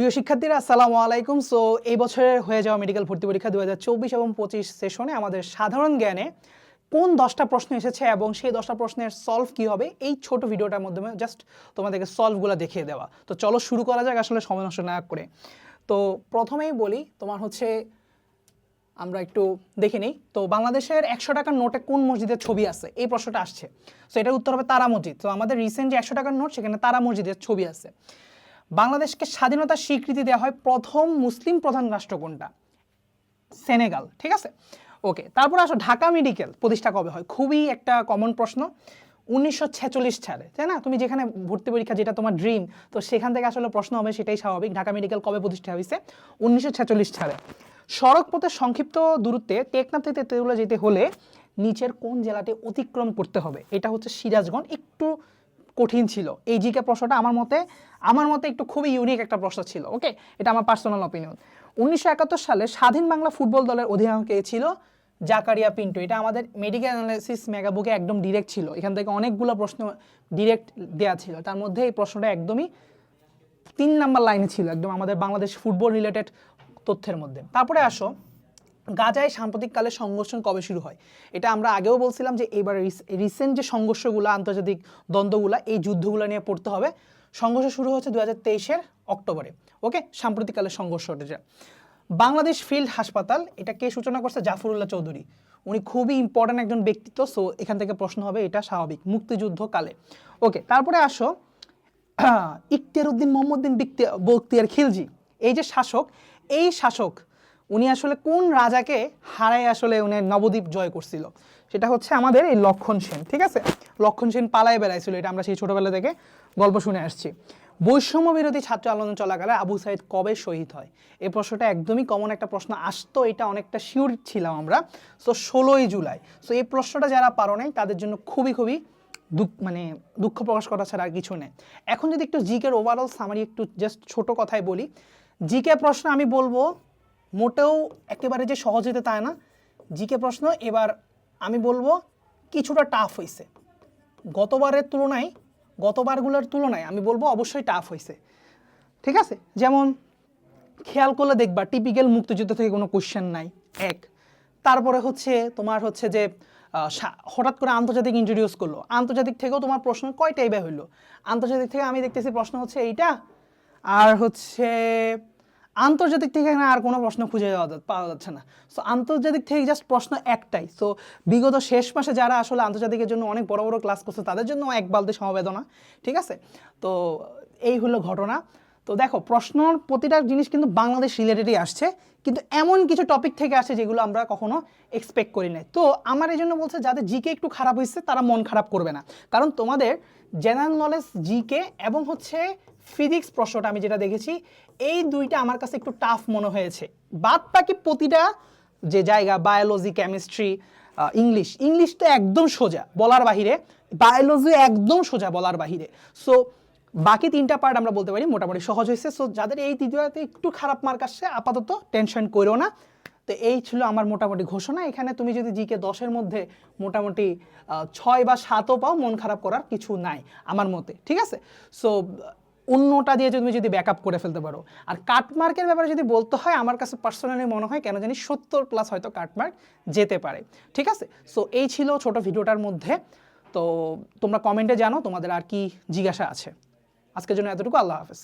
প্রিয় শিক্ষার্থীরা, আসসালামু আলাইকুম। সো এই বছরে হয়ে যাওয়া মেডিকেল ভর্তি পরীক্ষা দু হাজার চব্বিশ এবং পঁচিশ সেশনে আমাদের সাধারণ জ্ঞানে কোন দশটা প্রশ্ন এসেছে এবং সেই দশটা প্রশ্নের সলভ কি হবে, এই ছোট ভিডিওটার মাধ্যমে জাস্ট তোমাদেরকে সলভগুলো দেখিয়ে দেওয়া। তো চলো শুরু করা যাক আসলে সময় নষ্ট না করে। তো প্রথমেই বলি, তোমার হচ্ছে, আমরা একটু দেখে নিই। তো বাংলাদেশের একশো টাকার নোটে কোন মসজিদের ছবি আছে? এই প্রশ্নটা আসছে। তো এটার উত্তর হবে তারা মসজিদ। তো আমাদের রিসেন্ট যে একশো টাকার নোট, সেখানে তারা মসজিদের ছবি আছে। বাংলাদেশকে স্বাধীনতার স্বীকৃতি দেওয়া হয় প্রথম মুসলিম প্রধান রাষ্ট্র কোনটা? সেনেগাল, ঠিক আছে? ওকে, তারপর আসো, ঢাকা মেডিকেল প্রতিষ্ঠা কবে হয়? খুবই একটা কমন প্রশ্ন। উনিশশো ছেচল্লিশ সালে, তাই না? তুমি যেখানে ভর্তি পরীক্ষা, যেটা তোমার ড্রিম তো সেখান থেকে আসলে প্রশ্ন হবে, সেটাই স্বাভাবিক। ঢাকা মেডিকেল কবে প্রতিষ্ঠা হয়েছে? উনিশশো ছেচল্লিশ সালে। সড়ক পথে সংক্ষিপ্ত দূরত্বে টেকনাফ থেকে তেতুলা যেতে হলে নিচের কোন জেলাটি অতিক্রম করতে হবে? এটা হচ্ছে সিরাজগঞ্জ। একটু কঠিন ছিল। এই জিকে প্রশ্নটা আমার মতে আমার মতে একটু খুবই ইউনিক একটা প্রশ্ন ছিল ওকে এটা আমার পার্সোনাল অপিনিয়ন উনিশশো একাত্তর সালে স্বাধীন বাংলা ফুটবল দলের অধিনায়ক ছিল? জাকারিয়া পিন্টু। এটা আমাদের মেডিকেল অ্যানালাইসিস মেগাবুকে একদম ডিরেক্ট ছিল। এখান থেকে অনেকগুলো প্রশ্ন ডিরেক্ট দেওয়া ছিল। তার মধ্যে এই প্রশ্নটা একদমই তিন নাম্বার লাইনে ছিল, একদম আমাদের বাংলাদেশ ফুটবল রিলেটেড তথ্যের মধ্যে। তারপরে আসো। গাজায় সাম্প্রতিককালে সংঘর্ষ কবে শুরু হয়? এটা আমরা আগেও বলছিলাম যে এবার রিসেন্ট যে সংঘর্ষগুলো, আন্তর্জাতিক দ্বন্দ্বগুলো, এই যুদ্ধগুলো নিয়ে পড়তে হবে। সংঘর্ষ শুরু হচ্ছে দু হাজার তেইশের অক্টোবরে। ওকে? সাম্প্রতিককালের সংঘর্ষটা যা বাংলাদেশ ফিল্ড হাসপাতাল, এটা কে সূচনা করছে? জাফরুল্লাহ চৌধুরী। উনি খুবই ইম্পর্ট্যান্ট একজন ব্যক্তিত্ব, সো এখান থেকে প্রশ্ন হবে, এটা স্বাভাবিক। মুক্তিযুদ্ধকালে। ওকে, তারপরে আসো। ইখতিয়ার উদ্দিন মোহাম্মদ্দিন বক্তিয়ার খিলজি। এই যে শাসক, এই শাসক উনি আসলে কোন রাজাকে হারায় আসলে উনি নবদ্বীপ জয় করছিল? সেটা হচ্ছে আমাদের এই লক্ষণ সেন, ঠিক আছে? লক্ষণ সেন পালায় বেড়াইছিল, এটা আমরা সেই ছোটবেলা থেকে গল্প শুনে আসছি। বৈষম্য বিরোধী ছাত্র আন্দোলন চলাকালে আবু সাইদ কবে শহীদ হয়? এই প্রশ্নটা একদমই কমন একটা প্রশ্ন, আসতো এটা অনেকটা শিওর ছিলাম আমরা। সো ষোলোই জুলাই সো এই প্রশ্নটা যারা পারো নাই, তাদের জন্য খুবই খুবই দুঃখ মানে দুঃখ প্রকাশ করা ছাড়া আর কিছু নেই। এখন যদি একটু জিকের ওভারঅল সামারি একটু জাস্ট ছোট কথায় বলি, জিকে প্রশ্ন আমি বলব মোটেও একেবারে যে সহজ হতে তাই না? জিকে প্রশ্ন, এবার আমি বলব কিছুটা টাফ হয়েছে গতবারের তুলনায়, গতবারগুলোর তুলনায় আমি বলব অবশ্যই টাফ হয়েছে ঠিক আছে? যেমন খেয়াল করলে দেখবা টিপিক্যাল মুক্তিযুদ্ধ থেকে কোনো কোশ্চেন নাই। এক। তারপরে হচ্ছে তোমার হচ্ছে যে হঠাৎ করে আন্তর্জাতিক ইন্ট্রোডিউস করল। আন্তর্জাতিক থেকেও তোমার প্রশ্ন কয়টাই এবার হইল? আন্তর্জাতিক থেকে আমি দেখতেছি প্রশ্ন হচ্ছে এইটা, আর হচ্ছে আন্তর্জাতিক থেকে এখানে আর কোনো প্রশ্ন খুঁজে যাওয়া পাওয়া যাচ্ছে না। সো আন্তর্জাতিক থেকে জাস্ট প্রশ্ন একটাই। সো বিগত শেষ মাসে যারা আসলে আন্তর্জাতিকের জন্য অনেক বড় বড় ক্লাস করছে, তাদের জন্য এক বালতি সমবেদনা, ঠিক আছে? তো, এই হলো ঘটনা। তো দেখো, প্রশ্নর প্রতিটা জিনিস কিন্তু বাংলাদেশ রিলেটেডই আসছে, কিন্তু এমন কিছু টপিক থেকে আসে যেগুলো আমরা কখনো এক্সপেক্ট করি নাই। তো, আমার এই জন্য বলছে, যাদের জিকে একটু খারাপ হয়েছে, তারা মন খারাপ করবে না। কারণ তোমাদের জেনারেল নলেজ জিকে এবং হচ্ছে ফিজিক্স প্রশ্নটা আমি যেটা দেখেছি, এই দুইটা আমার কাছে একটু টাফ মনে হয়েছে। বাদ বাকি প্রতিটা যে জায়গা বায়োলজি কেমিস্ট্রি ইংলিশ ইংলিশ তো একদম সোজা বলার বাহিরে বায়োলজি একদম সোজা বলার বাহিরে। সো বাকি তিনটা পার্ট আমরা বলতে পারি, মোটামুটি সহজ হয়েছে। সো যাদের এই তৃতীয়তে একটু খারাপ মার্ক আসছে, আপাতত টেনশন করো না। তো এই ছিল আমার মোটামুটি ঘোষণা। এখানে তুমি যদি জিকে দশের মধ্যে মোটামুটি ছয় বা সাতও পাও, মন খারাপ করার কিছু নাই আমার মতে। ঠিক আছে? সো অন্যটা দিয়ে তুমি যদি ব্যাকআপ করে ফেলতে পারো। আর কাটমার্কের ব্যাপারে যদি বলতে হয়, আমার কাছে পার্সোনালি মনে হয় কেন জানি সত্তর প্লাস হয়তো কাটমার্ক যেতে পারে। ঠিক আছে? সো এই ছিল ছোট ভিডিওটার মধ্যে। তো তোমরা কমেন্টে জানো তোমাদের আর কি জিজ্ঞাসা আছে। আজকের জন্য এতটুকু। আল্লাহ হাফেজ।